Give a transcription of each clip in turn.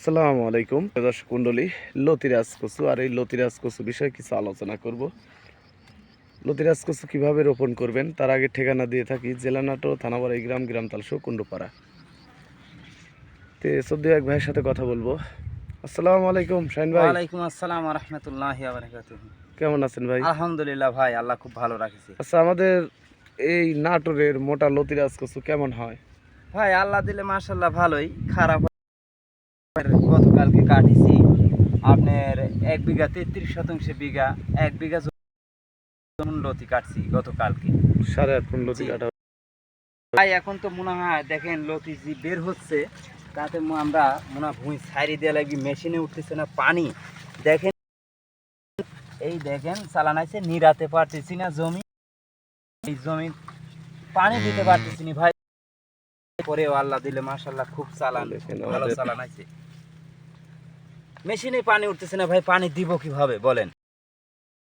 আসসালামু আলাইকুম। দর্শক কুণ্ডলী লতিরাজ কচু আর এই লতিরাজ কচু বিষয়ে কিছু আলোচনা করব। লতিরাজ কচু কীভাবে রোপণ করবেন তার আগে ঠিকানা দিয়ে থাকি জেলা নাটো থানাবাড়ি গ্রাম গ্রাম তালসো কুণ্ডপাড়া। তে সদ্য এক ভাইয়ের সাথে কথা বলব। আসসালামু আলাইকুম শাহিন ভাই। ওয়ালাইকুম আসসালাম রহমতুল্লাহ কেমন আছেন ভাই? আলহামদুলিল্লাহ ভাই আল্লাহ খুব ভালো রাখেছে। আচ্ছা আমাদের এই নাটোরের মোটা লতিরাজ কচু কেমন হয়? ভাই আল্লাহ দিলে মাশাল্লাহ ভালোই খারাপ হয়- গতকালকে কাটিছি। আপনার এক বিঘা তেত্রিশ শতাংশ বিঘা এক বিঘা লতি কাটছি গতকালকে। সাড়ে আট লতি কাটা ভাই এখন তো মনে হয় দেখেন লতি যে বের হচ্ছে তাতে আমরা মনে ভুঁই দেওয়া লাগি মেশিনে উঠতেছে না পানি। দেখেন এই দেখেন চালানাইছে নিরাতে পারতেছি না জমি। এই জমি পানি দিতে পারতেছি না ভাই। পরেও আল্লাহ দিলে মাশাল্লাহ খুব চালান ভালো চালানাইছে। মেশিনে পানি উঠতেছে না, ভাই, পানি দিব কীভাবে? বলেন।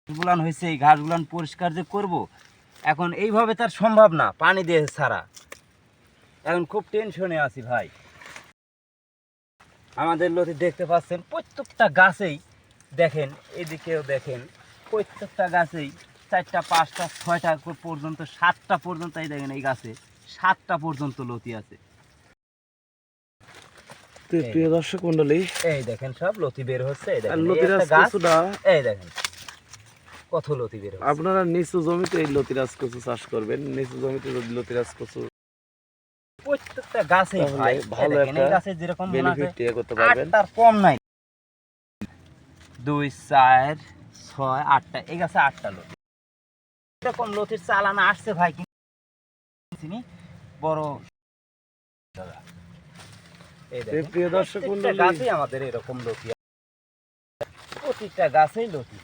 গুলান হয়েছে, এই ঘাসগুলান পরিষ্কার যে করব, এখন এইভাবে তার সম্ভব না, পানি দিয়ে ছাড়া। এখন খুব টেনশনে আছি, ভাই। আমাদের লতি দেখতে পাচ্ছেন, প্রত্যেকটা গাছেই দেখেন, এদিকেও দেখেন, প্রত্যেকটা গাছেই চারটা, পাঁচটা, ছয়টা পর্যন্ত, সাতটা পর্যন্ত এই দেখেন এই গাছে, সাতটা পর্যন্ত লতি আছে। প্রিয় দর্শক মন্ডলী। এই দেখেন সব লতি বের হচ্ছে এই দেখেন এই দেখেন কত লতি বের হচ্ছে। আপনারা নিচু জমিতে এই লতিরাজ কচু চাষ করবেন নিচু জমিতে যদি লতিরাজ কচু প্রত্যেকটা গাছে ভালো একটা গাছে যেরকম বেনিফিট দিয়ে করতে পারবেন। আটটার কম নাই। দুই চার ছয় আটটা এই গাছে আটটা লতি। এরকম লতির চালানা আসছে ভাই কিনি বড় দাদা। প্রিয় দর্শক গাছই আমাদের এরকম লতি। প্রতিটা গাছেই লতি